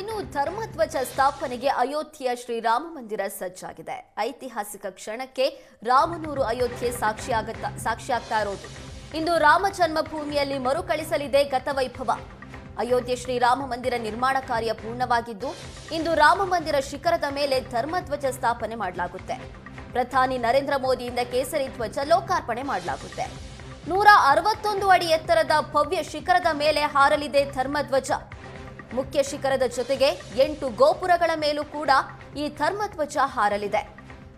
ಇನ್ನು ಧರ್ಮಧ್ವಜ ಸ್ಥಾಪನೆಗೆ ಅಯೋಧ್ಯೆಯ ಶ್ರೀರಾಮ ಮಂದಿರ ಸಜ್ಜಾಗಿದೆ. ಐತಿಹಾಸಿಕ ಕ್ಷಣಕ್ಕೆ ರಾಮನೂರು ಅಯೋಧ್ಯೆ ಸಾಕ್ಷಿಯಾಗತ್ತ, ಸಾಕ್ಷಿಯಾಗ್ತಾ ಇರೋದು. ಇಂದು ರಾಮ ಜನ್ಮಭೂಮಿಯಲ್ಲಿ ಮರುಕಳಿಸಲಿದೆ ಗತವೈಭವ. ಅಯೋಧ್ಯೆ ಶ್ರೀರಾಮ ಮಂದಿರ ನಿರ್ಮಾಣ ಕಾರ್ಯ ಪೂರ್ಣವಾಗಿದ್ದು, ಇಂದು ರಾಮ ಮಂದಿರ ಶಿಖರದ ಮೇಲೆ ಧರ್ಮಧ್ವಜ ಸ್ಥಾಪನೆ ಮಾಡಲಾಗುತ್ತೆ. ಪ್ರಧಾನಿ ನರೇಂದ್ರ ಮೋದಿಯಿಂದ ಕೇಸರಿ ಧ್ವಜ ಲೋಕಾರ್ಪಣೆ ಮಾಡಲಾಗುತ್ತೆ. ನೂರ ಅರವತ್ತೊಂದು ಅಡಿ ಎತ್ತರದ ಭವ್ಯ ಶಿಖರದ ಮೇಲೆ ಹಾರಲಿದೆ ಧರ್ಮಧ್ವಜ ಮುಖ್ಯ ಶಿಖರದ ಜೊತೆಗೆ ಎಂಟು ಗೋಪುರಗಳ ಮೇಲೂ ಕೂಡ ಈ ಧರ್ಮಧ್ವಜ ಹಾರಲಿದೆ.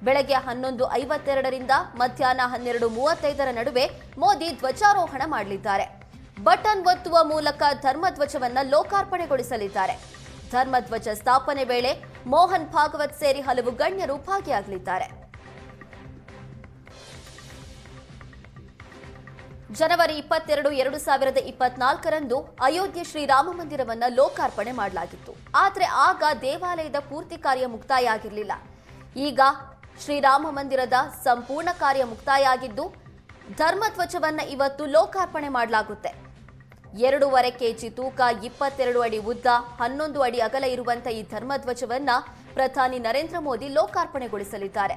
ಬೆಳಗ್ಗೆ ಹನ್ನೊಂದು ಐವತ್ತೆರಡರಿಂದ ಮಧ್ಯಾಹ್ನ ಹನ್ನೆರಡು ಮೂವತ್ತೈದರ ನಡುವೆ ಮೋದಿ ಧ್ವಜಾರೋಹಣ ಮಾಡಲಿದ್ದಾರೆ. ಬಟನ್ ಒತ್ತುವ ಮೂಲಕ ಧರ್ಮಧ್ವಜವನ್ನು ಲೋಕಾರ್ಪಣೆಗೊಳಿಸಲಿದ್ದಾರೆ. ಧರ್ಮಧ್ವಜ ಸ್ಥಾಪನೆ ವೇಳೆ ಮೋಹನ್ ಭಾಗವತ್ ಸೇರಿ ಹಲವು ಗಣ್ಯರು ಭಾಗಿಯಾಗಲಿದ್ದಾರೆ. ಜನವರಿ ಇಪ್ಪತ್ತೆರಡು, ಎರಡು ಸಾವಿರದ ಇಪ್ಪತ್ನಾಲ್ಕರಂದು ಅಯೋಧ್ಯೆ ಶ್ರೀರಾಮ ಮಂದಿರವನ್ನ ಲೋಕಾರ್ಪಣೆ ಮಾಡಲಾಗಿತ್ತು. ಆದರೆ ಆಗ ದೇವಾಲಯದ ಪೂರ್ತಿ ಕಾರ್ಯ ಮುಕ್ತಾಯ ಆಗಿರಲಿಲ್ಲ ಈಗ ಶ್ರೀರಾಮ ಮಂದಿರದ ಸಂಪೂರ್ಣ ಕಾರ್ಯ ಮುಕ್ತಾಯ ಆಗಿದ್ದು ಧರ್ಮಧ್ವಜವನ್ನ ಇವತ್ತು ಲೋಕಾರ್ಪಣೆ ಮಾಡಲಾಗುತ್ತೆ. ಎರಡೂವರೆ ಕೆಜಿ ತೂಕ, ಇಪ್ಪತ್ತೆರಡು ಅಡಿ ಉದ್ದ, ಹನ್ನೊಂದು ಅಡಿ ಅಗಲ ಇರುವಂತಹ ಈ ಧರ್ಮಧ್ವಜವನ್ನ ಪ್ರಧಾನಿ ನರೇಂದ್ರ ಮೋದಿ ಲೋಕಾರ್ಪಣೆಗೊಳಿಸಲಿದ್ದಾರೆ.